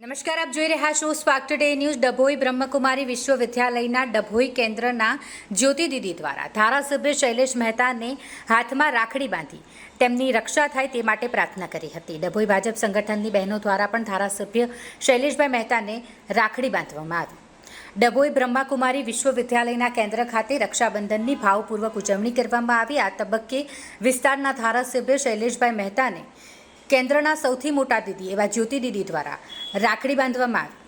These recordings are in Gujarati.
નમસ્કાર, આપ જોઈ રહ્યા છો spark today news Dabhoi Brahmakumari વિશ્વવિદ્યાલયના ડભોઈ કેન્દ્રના જ્યોતિ દીદી દ્વારા ધારાસભ્ય શૈલેષ મહેતાને હાથમાં રાખડી બાંધી તેમની રક્ષા થાય તે માટે પ્રાર્થના કરી હતી. ડભોઈ ભાજપ સંગઠનની બહેનો દ્વારા પણ ધારાસભ્ય શૈલેષભાઈ મહેતાને રાખડી બાંધવામાં આવી. ડભોઈ બ્રહ્માકુમારી વિશ્વવિદ્યાલયના કેન્દ્ર ખાતે રક્ષાબંધનની ભાવપૂર્વક ઉજવણી કરવામાં આવી. આ તબક્કે વિસ્તારના ધારાસભ્ય શૈલેષભાઈ મહેતાને કેન્દ્રના સૌથી મોટા દીદી એવા જ્યોતિ દીદી દ્વારા રાખડી બાંધવામાં આવી.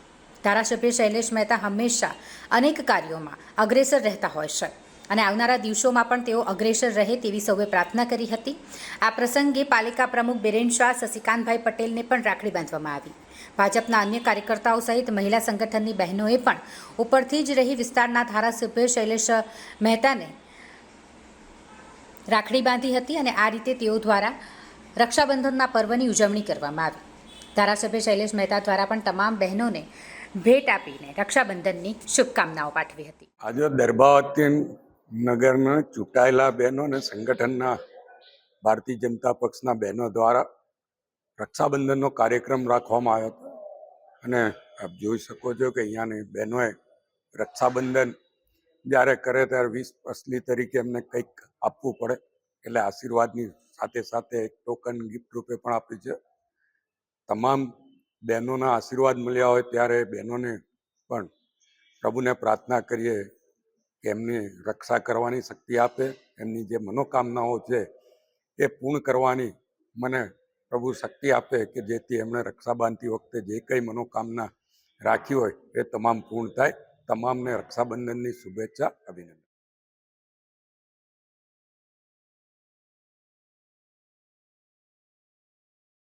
ધારાસભ્ય શૈલેષ મહેતા હંમેશા અનેક કાર્યોમાં અગ્રેસર રહેતા હોય છે. અને આવનારા દિવસોમાં પણ તેઓ અગ્રેસર રહે તેવી સૌએ પ્રાર્થના કરી હતી. આ પ્રસંગે પાલિકા પ્રમુખ બિરેન શાહ, શશિકાંતભાઈ પટેલને પણ રાખડી બાંધવામાં આવી. ભાજપના અન્ય કાર્યકર્તાઓ સહિત મહિલા સંગઠનની બહેનોએ પણ ઉપરથી જ રહી વિસ્તારના ધારાસભ્ય શૈલેષ મહેતાને રાખડી બાંધી હતી અને આ રીતે તેઓ દ્વારા રક્ષાબંધનના પર્વની ઉજવણી કરવામાં આવી. ધારાસભ્ય શૈલેષ મહેતા દ્વારા પણ તમામ બહેનોને ભેટ આપીને રક્ષાબંધનની શુભકામનાઓ પાઠવી હતી. આજે દરબાવતી નગરના ચૂંટાયેલા બહેનો અને સંગઠનના ભારતીય જનતા પક્ષના બહેનો દ્વારા રક્ષાબંધનનો કાર્યક્રમ રાખવામાં આવ્યો હતો. અને આપ જોઈ શકો છો કે અહીંયાની બહેનોએ રક્ષાબંધન જ્યારે કરે ત્યારે વીસ અસલી તરીકે એમને કંઈક આપવું પડે એટલે આશીર્વાદની સાથે સાથે એક ટોકન ગિફ્ટ રૂપે પણ આપી છે. તમામ બહેનોના આશીર્વાદ મળ્યા હોય ત્યારે બહેનોને પણ પ્રભુને પ્રાર્થના કરીએ કે એમની રક્ષા કરવાની શક્તિ આપે, એમની જે મનોકામનાઓ છે એ પૂર્ણ કરવાની મને પ્રભુ શક્તિ આપે કે જેથી એમણે રક્ષા બાંધતી વખતે જે કંઈ મનોકામના રાખી હોય એ તમામ પૂર્ણ થાય. તમામને રક્ષાબંધનની શુભેચ્છા, અભિનંદન.